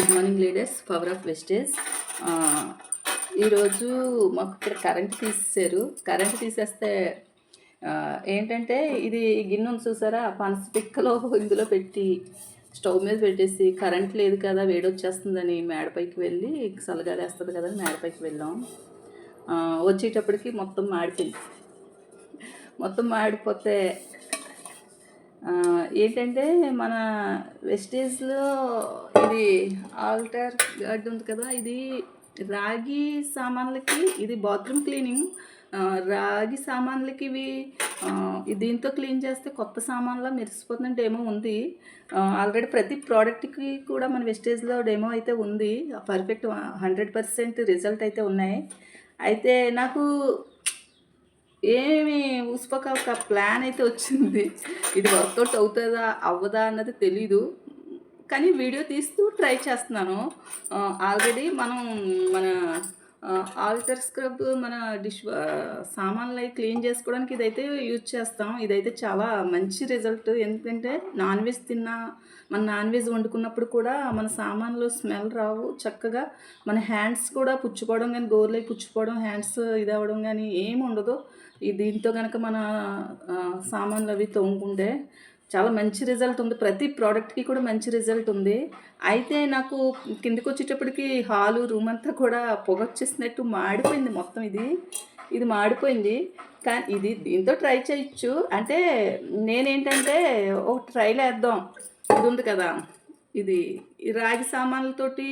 Good morning leaders power of wastage ఈరోజు మాకు ఇక్కడ కరెంట్ తీసేశారు. కరెంట్ తీసేస్తే ఏంటంటే ఇది గిన్నె ఉంది చూసారా? పనస పిక్కలో ఇందులో పెట్టి స్టవ్ మీద పెట్టేసి కరెంట్ లేదు కదా వేడి వచ్చేస్తుందని మేడపైకి వెళ్ళి చల్లగాలి కదా అని మేడపైకి వెళ్ళాం. వచ్చేటప్పటికి మొత్తం మాడిపోయింది. మొత్తం మాడిపోతే ఏంటంటే మన వెస్టేజ్లో ఇది ఆల్టర్ గార్డ్ ఉంది కదా ఇది రాగి సామాన్లకి ఇది బాత్రూమ్ క్లీనింగ్. రాగి సామాన్లకి ఇవి దీంతో క్లీన్ చేస్తే కొత్త సామాన్లా మెరిసిపోతుంది డెమో ఉంది. ఆల్రెడీ ప్రతి ప్రోడక్ట్కి కూడా మన వెస్టేజ్లో డెమో అయితే ఉంది. పర్ఫెక్ట్ హండ్రెడ్ పర్సెంట్ రిజల్ట్ అయితే ఉన్నాయి. అయితే నాకు ఏమి ఉసుపక ఒక ప్లాన్ అయితే వచ్చింది. ఇది వర్కౌట్ అవుతుందా అవ్వదా అన్నది తెలీదు. కానీ వీడియో తీస్తూ ట్రై చేస్తున్నాను. ఆల్రెడీ మనం మన ఆల్టర్ స్క్రబ్ మన డిష్ సామాన్లు అవి క్లీన్ చేసుకోవడానికి ఇదైతే యూజ్ చేస్తాం. ఇదైతే చాలా మంచి రిజల్ట్ ఎందుకంటే నాన్ వెజ్ తిన్నా మన నాన్ వెజ్ వండుకున్నప్పుడు కూడా మన సామాన్లు స్మెల్ రావు చక్కగా. మన హ్యాండ్స్ కూడా పుచ్చుకోవడం కానీ గోర్లై పుచ్చుకోవడం హ్యాండ్స్ ఇది అవ్వడం కానీ ఏమి ఉండదు. ఈ దీంతో కనుక మన సామాన్లు అవి తోముకుంటే చాలా మంచి రిజల్ట్ ఉంది. ప్రతి ప్రోడక్ట్కి కూడా మంచి రిజల్ట్ ఉంది. అయితే నాకు కిందకి వచ్చేటప్పటికి హాలు రూమ్ అంతా కూడా పొగ వచ్చేసినట్టు మాడిపోయింది మొత్తం ఇది. ఇది మాడిపోయింది. కానీ ఇది దీంతో ట్రై చేయొచ్చు. అంటే నేనేంటంటే ఒక ట్రైల్ వేద్దాం. ఇది ఉంది కదా. ఇది ఈ రాగి సామాన్లతోటి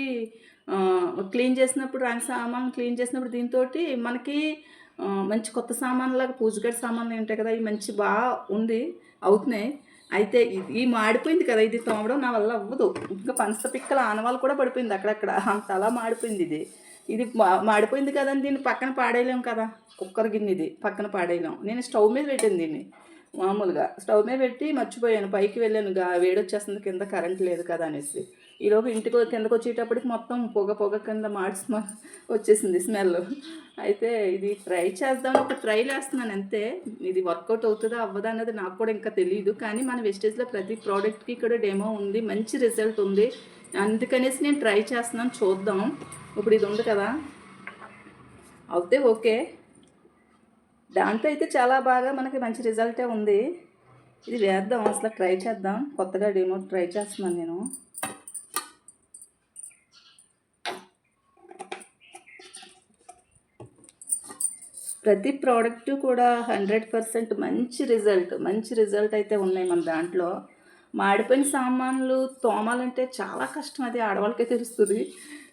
క్లీన్ చేసినప్పుడు రాగి సామాన్లు క్లీన్ చేసినప్పుడు దీంతో మనకి మంచి కొత్త సామాన్లాగా పూజగడి సామాన్లు ఉంటాయి కదా ఇవి మంచి బాగా ఉంది అవుతున్నాయి. అయితే ఇది ఈ మాడిపోయింది కదా ఇది తోమడం నా వల్ల అవ్వదు. ఇంకా పనస పిక్కల ఆనవాళ్ళు కూడా పడిపోయింది అక్కడక్కడ. అంత అలా మాడిపోయింది ఇది. ఇది మా- మాడిపోయింది కదండి దీన్ని పక్కన పాడేయలేం కదా. కుక్కర్ గిన్నె ఇది పక్కన పాడేయలేం. నేను స్టవ్ మీద పెట్టాను దీన్ని. మామూలుగా. స్టవ్ మీద పెట్టి మర్చిపోయాను. పైకి వెళ్ళాను. గా వేడొచ్చేస్తుంది. కింద కరెంట్ లేదు కదా అనేసి. ఈలోపు ఇంటికి కిందకు వచ్చేటప్పటికి మొత్తం పొగ పొగ కింద మాడి స్మెల్ వచ్చేసింది స్మెల్. అయితే ఇది ట్రై చేద్దాం ఒక ట్రై వేస్తున్నాను అంతే. ఇది వర్కౌట్ అవుతుందా? అవ్వదా అన్నది నాకు కూడా ఇంకా తెలియదు కానీ మన వెస్టేజ్లో ప్రతి ప్రోడక్ట్కి ఇక్కడ డెమో ఉంది. మంచి రిజల్ట్ ఉంది. అందుకనేసి నేను ట్రై చేస్తున్నాను. చూద్దాం. ఇప్పుడు ఇది ఉంది కదా. అవుతే ఓకే. దాంతో అయితే చాలా బాగా మనకి మంచి రిజల్టే ఉంది. ఇది వేద్దాం అసలు ట్రై చేద్దాం. కొత్తగా డెమో ట్రై చేస్తున్నాను నేను. ప్రతి ప్రోడక్ట్ కూడా హండ్రెడ్ పర్సెంట్ మంచి రిజల్ట్ మంచి రిజల్ట్ అయితే ఉన్నాయి మన దాంట్లో. మాడిపోయిన సామాన్లు తోమాలంటే చాలా కష్టం అది ఆడవాళ్ళకే తెలుస్తుంది.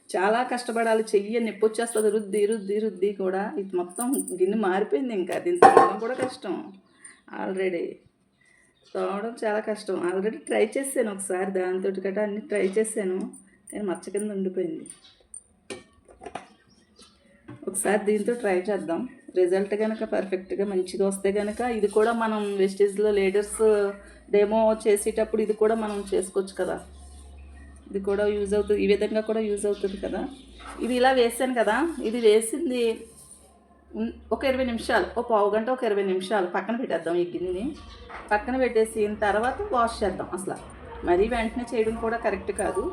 చాలా కష్టపడాలి చెయ్యి నొప్పి వచ్చేస్తుంది రుద్ది రుద్ది రుద్ది కూడా. ఇది మొత్తం గిన్నె మారిపోయింది ఇంకా. దీన్ని తోమడం కూడా కష్టం ఆల్రెడీ. తోమడం చాలా కష్టం. ఆల్రెడీ ట్రై చేశాను ఒకసారి దాంతో గట్రా అన్ని ట్రై చేశాను కానీ మచ్చ కింద ఉండిపోయింది. ఒకసారి దీంతో ట్రై చేద్దాం. రిజల్ట్ కనుక పర్ఫెక్ట్గా మంచిగా వస్తే కనుక ఇది కూడా మనం వెస్టేజ్లో లేడర్స్ డెమో చేసేటప్పుడు ఇది కూడా మనం చేసుకోవచ్చు కదా. ఇది కూడా యూజ్ అవుతుంది. ఈ విధంగా కూడా యూజ్ అవుతుంది కదా. ఇది ఇలా వేసాను కదా. ఇది వేసింది ఒక ఇరవై నిమిషాలు. ఒక పావు గంట ఒక ఇరవై నిమిషాలు. పక్కన పెట్టేద్దాం ఈ గిన్నెని. పక్కన పెట్టేసిన తర్వాత వాష్ చేద్దాం అసలు. మరీ వెంటనే చేయడం కూడా కరెక్ట్ కాదు.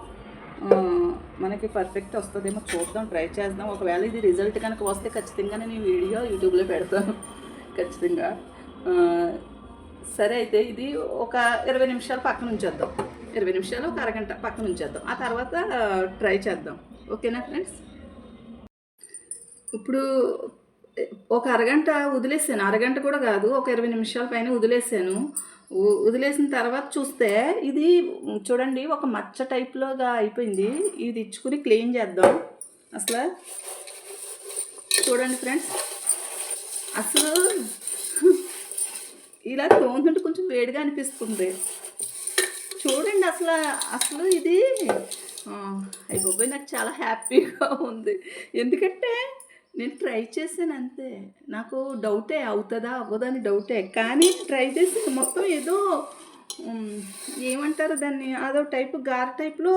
మనకి పర్ఫెక్ట్ వస్తుందేమో చూద్దాం ట్రై చేద్దాం. ఒకవేళ ఇది రిజల్ట్ కనుక వస్తే ఖచ్చితంగా నేను ఈ వీడియో యూట్యూబ్లో పెడతాను. ఖచ్చితంగా. సరే అయితే ఇది ఒక ఇరవై నిమిషాలు పక్కన ఉంచేద్దాం. ఇరవై నిమిషాలు ఒక అరగంట పక్కన ఉంచేద్దాం. ఆ తర్వాత ట్రై చేద్దాం. ఓకేనా ఫ్రెండ్స్ ఇప్పుడు ఒక అరగంట వదిలేసాను. అరగంట కూడా కాదు ఒక ఇరవై నిమిషాల పైన వదిలేసాను. వదిలేసిన తర్వాత చూస్తే ఇది చూడండి ఒక మచ్చ టైప్లోగా అయిపోయింది. ఇది ఇచ్చుకుని క్లీన్ చేద్దాం. అసలు చూడండి ఫ్రెండ్స్ అసలు ఇలా తోముతుంటే కొంచెం వేడిగా అనిపిస్తుంది. చూడండి అసలు అసలు ఇది. అయిపోయి నాకు చాలా హ్యాపీగా ఉంది. ఎందుకంటే నేను ట్రై చేశాను అంతే. నాకు డౌటే అవుతుందా అవ్వదా అని డౌటే. కానీ ట్రై చేసి మొత్తం ఏదో ఏమంటారు దాన్ని? అదో టైపు గార టైప్లో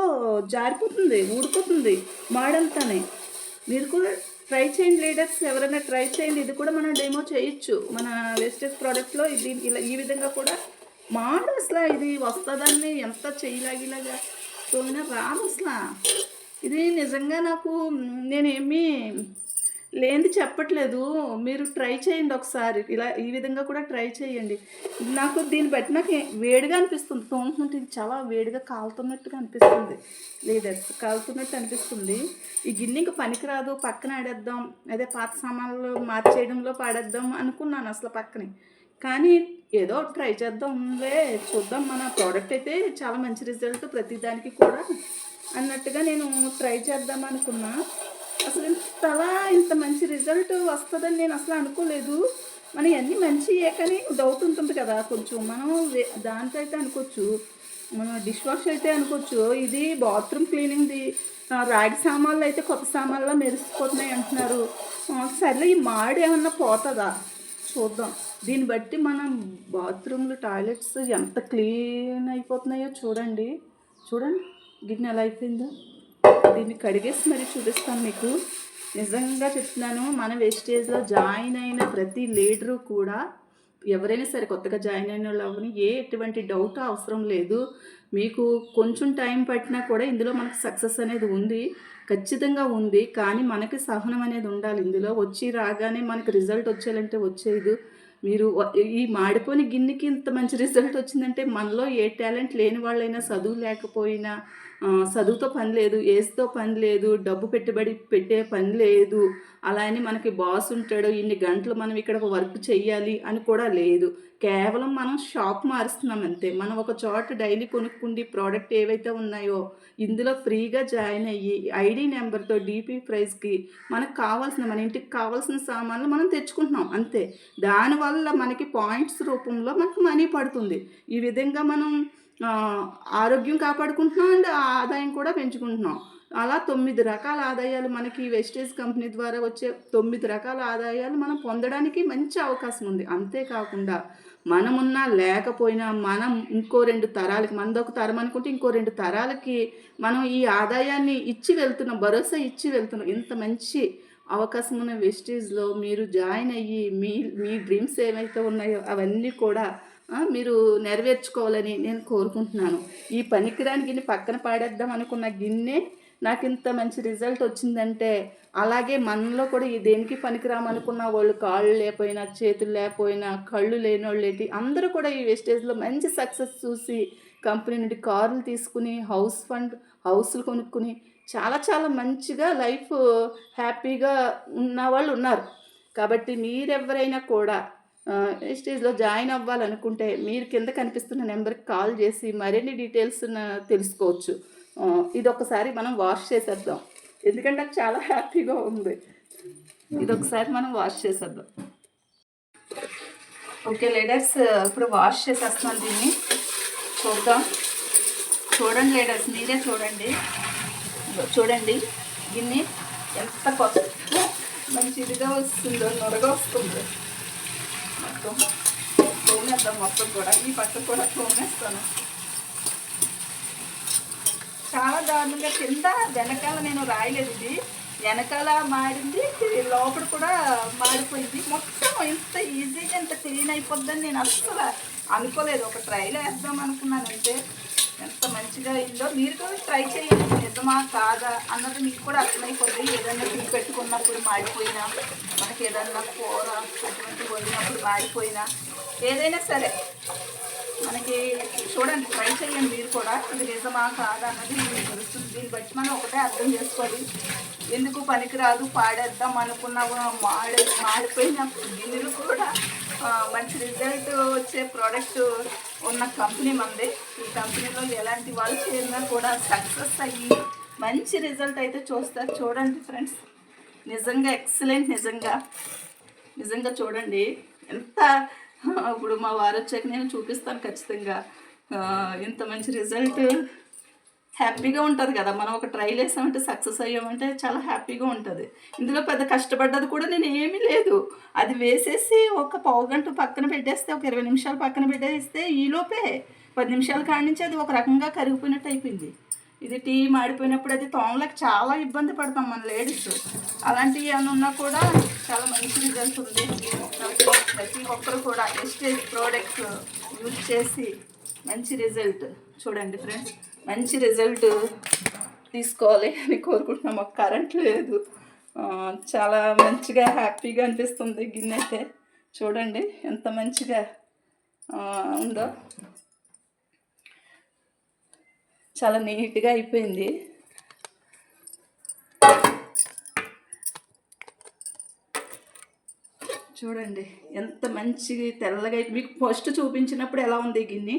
జారిపోతుంది ఊడిపోతుంది మాడంతానే. మీరు కూడా ట్రై చేయండి లీడర్స్. ఎవరైనా ట్రై చేయండి. ఇది కూడా మనం డెమో చేయొచ్చు. మన వేస్టేజ్ ప్రోడక్ట్లో ఇది ఇలా ఈ విధంగా కూడా మాడు అసలు ఇది వస్తుందని ఎంత చేయలాగిలాగా తోమినా రాదు అసలు. ఇది నిజంగా నాకు నేనేమీ నేనేమి లేనిది చెప్పట్లేదు. మీరు ట్రై చేయండి ఒకసారి. ఇలా ఈ విధంగా కూడా ట్రై చేయండి. నాకు దీన్ని బట్టి నాకు వేడిగా అనిపిస్తుంది. తోముతుంటే ఇది చాలా వేడిగా కాలుతున్నట్టుగా అనిపిస్తుంది. లేదా కాలుతున్నట్టు అనిపిస్తుంది. ఈ గిన్నె ఇంకా పనికిరాదు. పక్కన ఆడేద్దాం. అదే పాత సామాన్లు మార్చేయడంలో పాడేద్దాం అనుకున్నాను అసలు పక్కనే. కానీ ఏదో ట్రై చేద్దాంలే చూద్దాం. మన ప్రోడక్ట్ అయితే చాలా మంచి రిజల్ట్ ప్రతి దానికి కూడా. అన్నట్టుగా నేను ట్రై చేద్దాం అనుకున్నా. అసలు ఇంతలా ఇంత మంచి రిజల్ట్ వస్తుందని నేను అసలు అనుకోలేదు. మన అన్నీ మంచియే కానీ డౌట్ ఉంటుంది కదా కొంచెం. మనం దాంట్లో అయితే అనుకోవచ్చు. మన డిష్ వాష్ అయితే అనుకోవచ్చు. ఇది బాత్రూమ్ క్లీనింగ్ది రాగి సామాన్లు అయితే కొత్త సామాన్లా మెరిసిపోతున్నాయి అంటున్నారు. సర్లే ఈ మాడు ఏమన్నా పోతుందా? చూద్దాం. దీన్ని బట్టి మనం బాత్రూమ్లు టాయిలెట్స్ ఎంత క్లీన్ అయిపోతున్నాయో చూడండి. చూడండి గిన్నె ఎలా అయిపోయిందో. దీన్ని కడిగేసి మరి చూపిస్తాను మీకు. నిజంగా చెప్తున్నాను మన వేస్టేజ్లో జాయిన్ అయిన ప్రతి లీడరు కూడా ఎవరైనా సరే కొత్తగా జాయిన్ అయిన వాళ్ళు ఏ ఎటువంటి డౌట్ అవసరం లేదు. మీకు కొంచెం టైం పట్టినా కూడా ఇందులో మనకు సక్సెస్ అనేది ఉంది ఖచ్చితంగా ఉంది కానీ మనకి సహనం అనేది ఉండాలి. ఇందులో వచ్చి రాగానే మనకి రిజల్ట్ వచ్చేయాలంటే వచ్చేది మీరు ఈ మాడిపోయిన గిన్నెకి ఇంత మంచి రిజల్ట్ వచ్చిందంటే మనలో ఏ టాలెంట్ లేని వాళ్ళైనా చదువు లేకపోయినా చదువుతో పని లేదు ఏసుతో పని లేదు డబ్బు పెట్టుబడి పెట్టే పని లేదు అలా అని మనకి బాస్ ఉంటాడు ఇన్ని గంటలు మనం ఇక్కడ వర్క్ చెయ్యాలి అని కూడా లేదు. కేవలం మనం షాప్ మారుస్తున్నాం అంతే. మనం ఒక చోట డైలీ కొనుక్కుండి ప్రోడక్ట్ ఏవైతే ఉన్నాయో ఇందులో ఫ్రీగా జాయిన్ అయ్యి ఐడి నెంబర్తో డీపీ ప్రైస్కి మనకు కావాల్సిన మన ఇంటికి కావాల్సిన సామాన్లు మనం తెచ్చుకుంటున్నాం అంతే. దానివల్ల మనకి పాయింట్స్ రూపంలో మనకు మనీ పడుతుంది. ఈ విధంగా మనం ఆరోగ్యం కాపాడుకుంటున్నాం అండ్ ఆదాయం కూడా పెంచుకుంటున్నాం. అలా తొమ్మిది రకాల ఆదాయాలు మనకి వెస్టేజ్ కంపెనీ ద్వారా వచ్చే తొమ్మిది రకాల ఆదాయాలు మనం పొందడానికి మంచి అవకాశం ఉంది. అంతేకాకుండా మనమున్నా లేకపోయినా మనం ఇంకో రెండు తరాలకి మనదొక తరం అనుకుంటే ఇంకో రెండు తరాలకి మనం ఈ ఆదాయాన్ని ఇచ్చి వెళ్తున్నాం భరోసా ఇచ్చి వెళ్తున్నాం ఇంత మంచి అవకాశం ఉన్న వెస్టీజ్లో మీరు జాయిన్ అయ్యి మీ మీ డ్రీమ్స్ ఏవైతే ఉన్నాయో అవన్నీ కూడా మీరు నెరవేర్చుకోవాలని నేను కోరుకుంటున్నాను. ఈ పనికిరాని గిన్నె పక్కన పాడేద్దాం అనుకున్న గిన్నె నాకు ఇంత మంచి రిజల్ట్ వచ్చిందంటే అలాగే మనలో కూడా ఈ దేనికి పనికిరామనుకున్న వాళ్ళు కాళ్ళు లేకపోయినా చేతులు లేకపోయినా కళ్ళు లేని వాళ్ళు ఏంటి అందరూ కూడా ఈ వేస్టేజ్లో మంచి సక్సెస్ చూసి కంపెనీ నుండి కార్లు తీసుకుని హౌస్ ఫండ్ హౌస్లు కొనుక్కుని చాలా చాలా మంచిగా లైఫ్ హ్యాపీగా ఉన్న వాళ్ళు ఉన్నారు. కాబట్టి మీరెవరైనా కూడా స్టేజ్లో జాయిన్ అవ్వాలనుకుంటే మీరు కింద కనిపిస్తున్న నెంబర్కి కాల్ చేసి మరిన్ని డీటెయిల్స్ తెలుసుకోవచ్చు. ఇది ఒకసారి మనం వాష్ చేసేద్దాం. ఎందుకంటే నాకు చాలా హ్యాపీగా ఉంది. ఇది ఒకసారి మనం వాష్ చేసేద్దాం. ఓకే లేడర్స్ ఇప్పుడు వాష్ చేసేస్తున్నాను దీన్ని. చూద్దాం. చూడండి లేడర్స్ మీరే చూడండి. చూడండి. గిన్నె ఎంత కొత్త. మంచి ఇదిగా వస్తుందో నొరగా వస్తుందో. మొత్తం తోమేద్దాం మొత్తం కూడా. ఈ పక్క కూడా తోమేస్తాను. చాలా దారుణంగా కింద వెనకాల నేను రాయలేదు ఇది. వెనకాల మాడింది లోపల కూడా మాడిపోయింది మొత్తం ఇంత ఈజీగా ఇంత క్లీన్ అయిపోద్దని నేను అస్సలు అనుకోలేదు. ఒక ట్రైలో వేద్దాం అనుకున్నాను అంటే ఎంత మంచిగా అయిందో మీరు కూడా ట్రై చేయండి. నిజమా కాదా అన్నది మీకు కూడా అర్థమైపోతుంది ఏదైనా టీ పెట్టుకున్నప్పుడు మాడిపోయినా మనకి ఏదైనా కూర అటువంటి వండినప్పుడు మాడిపోయినా ఏదైనా సరే మనకి చూడండి ట్రై చేయండి మీరు కూడా. ఇది నిజమా కాదా అన్నది మీకు తెలుస్తుంది. దీన్ని బట్టి మనం ఒకటే అర్థం చేసుకోవాలి. ఎందుకు పనికిరాదు పాడేద్దాం అనుకున్న మాడి మాడిపోయిన గిన్నెలు కూడా మంచి రిజల్ట్ వచ్చే ప్రోడక్ట్ ఉన్న కంపెనీ మంది. ఈ కంపెనీలో ఎలాంటి వాళ్ళు చేరినా కూడా సక్సెస్ అయ్యి మంచి రిజల్ట్ అయితే చూస్తారు. చూడండి ఫ్రెండ్స్ నిజంగా ఎక్సలెంట్ నిజంగా. నిజంగా చూడండి. ఎంత ఇప్పుడు మా వారు వచ్చాక నేను చూపిస్తాను ఖచ్చితంగా. ఇంత మంచి రిజల్ట్ హ్యాపీగా ఉంటుంది కదా. మనం ఒక ట్రైల్ వేసామంటే సక్సెస్ అయ్యామంటే చాలా హ్యాపీగా ఉంటుంది. ఇందులో పెద్ద కష్టపడ్డది కూడా నేను ఏమీ లేదు. అది వేసేసి ఒక పావు గంట పక్కన పెట్టేస్తే ఒక ఇరవై నిమిషాలు పక్కన పెట్టేస్తే ఈలోపే పది నిమిషాల కాడి నుంచి అది ఒక రకంగా కరిగిపోయినట్టు అయిపోయింది. ఇది టీ మాడిపోయినప్పుడు అది తోమలకు చాలా ఇబ్బంది పడతాం మన లేడీస్. అలాంటివి ఏమైనా ఉన్నా కూడా చాలా మంచి రిజల్ట్ ఉంది. ప్రతి ఒక్కరు కూడా ఎస్టేజ్ ప్రోడక్ట్స్ యూజ్ చేసి మంచి రిజల్ట్. చూడండి ఫ్రెండ్స్. మంచి రిజల్ట్ తీసుకోవాలి అని కోరుకుంటున్నాం. మాకు కరెంట్ లేదు. చాలా మంచిగా హ్యాపీగా అనిపిస్తుంది గిన్నె అయితే. చూడండి ఎంత మంచిగా ఉందో. చాలా నీట్గా అయిపోయింది. చూడండి ఎంత మంచి తెల్లగా మీకు ఫస్ట్ చూపించినప్పుడు ఎలా ఉంది గిన్నె?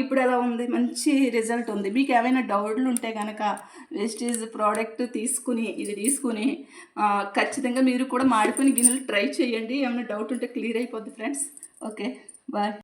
ఇప్పుడు ఎలా ఉంది? మంచి రిజల్ట్ ఉంది. మీకు ఏమైనా డౌట్లు ఉంటే కనుక వెస్టీజ్ ప్రోడక్ట్ తీసుకుని ఇది తీసుకుని ఖచ్చితంగా మీరు కూడా మాడిపోయిన గిన్నెలు ట్రై చేయండి. ఏమైనా డౌట్ ఉంటే క్లియర్ అయిపోద్ది ఫ్రెండ్స్ ఓకే బాయ్